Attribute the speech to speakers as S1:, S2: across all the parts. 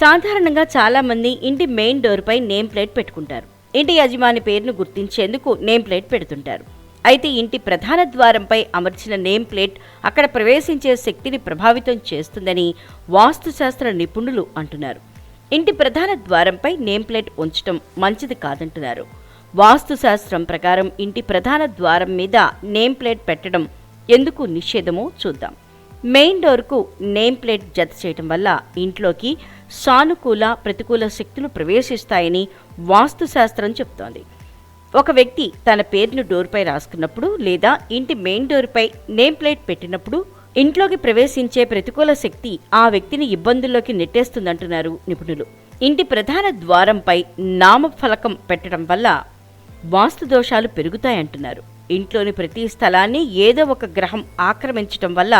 S1: సాధారణంగా చాలామంది ఇంటి మెయిన్ డోర్పై నేమ్ ప్లేట్ పెట్టుకుంటారు. ఇంటి యజమాని పేరును గుర్తించేందుకు నేమ్ ప్లేట్ పెడుతుంటారు. అయితే ఇంటి ప్రధాన ద్వారంపై అమర్చిన నేమ్ ప్లేట్ అక్కడ ప్రవేశించే శక్తిని ప్రభావితం చేస్తుందని వాస్తుశాస్త్ర నిపుణులు అంటున్నారు. ఇంటి ప్రధాన ద్వారంపై నేమ్ ప్లేట్ ఉంచడం మంచిది కాదంటున్నారు. వాస్తుశాస్త్రం ప్రకారం ఇంటి ప్రధాన ద్వారం మీద నేమ్ ప్లేట్ పెట్టడం ఎందుకు నిషేధమో చూద్దాం. మెయిన్ డోర్కు నేమ్ ప్లేట్ జత చేయటం వల్ల ఇంట్లోకి సానుకూల ప్రతికూల శక్తులు ప్రవేశిస్తాయని వాస్తుశాస్త్రం చెప్తోంది. ఒక వ్యక్తి తన పేరును డోర్పై రాసుకున్నప్పుడు లేదా ఇంటి మెయిన్ డోర్పై నేమ్ ప్లేట్ పెట్టినప్పుడు ఇంట్లోకి ప్రవేశించే ప్రతికూల శక్తి ఆ వ్యక్తిని ఇబ్బందుల్లోకి నెట్టేస్తుందంటున్నారు నిపుణులు. ఇంటి ప్రధాన ద్వారంపై నామఫలకం పెట్టడం వల్ల వాస్తు దోషాలు పెరుగుతాయంటున్నారు. ఇంట్లోని ప్రతి స్థలాన్ని ఏదో ఒక గ్రహం ఆక్రమించటం వల్ల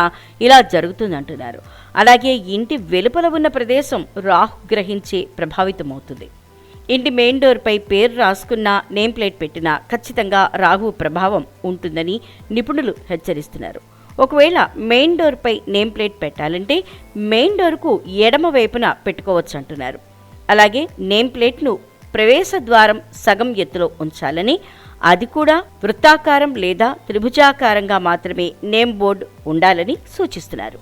S1: ఇలా జరుగుతుందంటున్నారు. అలాగే ఇంటి వెలుపల ఉన్న ప్రదేశం రాహు గ్రహించే ప్రభావితమవుతుంది. ఇంటి మెయిన్ డోర్పై పేరు రాసుకున్న నేమ్ ప్లేట్ పెట్టినా ఖచ్చితంగా రాహు ప్రభావం ఉంటుందని నిపుణులు హెచ్చరిస్తున్నారు. ఒకవేళ మెయిన్ డోర్పై నేమ్ ప్లేట్ పెట్టాలంటే మెయిన్ డోర్కు ఎడమ వైపున పెట్టుకోవచ్చు అంటున్నారు అలాగే నేమ్ ప్లేట్ను ప్రవేశ ద్వారం సగం ఎత్తులో ఉంచాలని అది కూడా వృత్తాకారం లేదా త్రిభుజాకారంగా మాత్రమే నేమ్ బోర్డు ఉండాలని సూచిస్తున్నారు.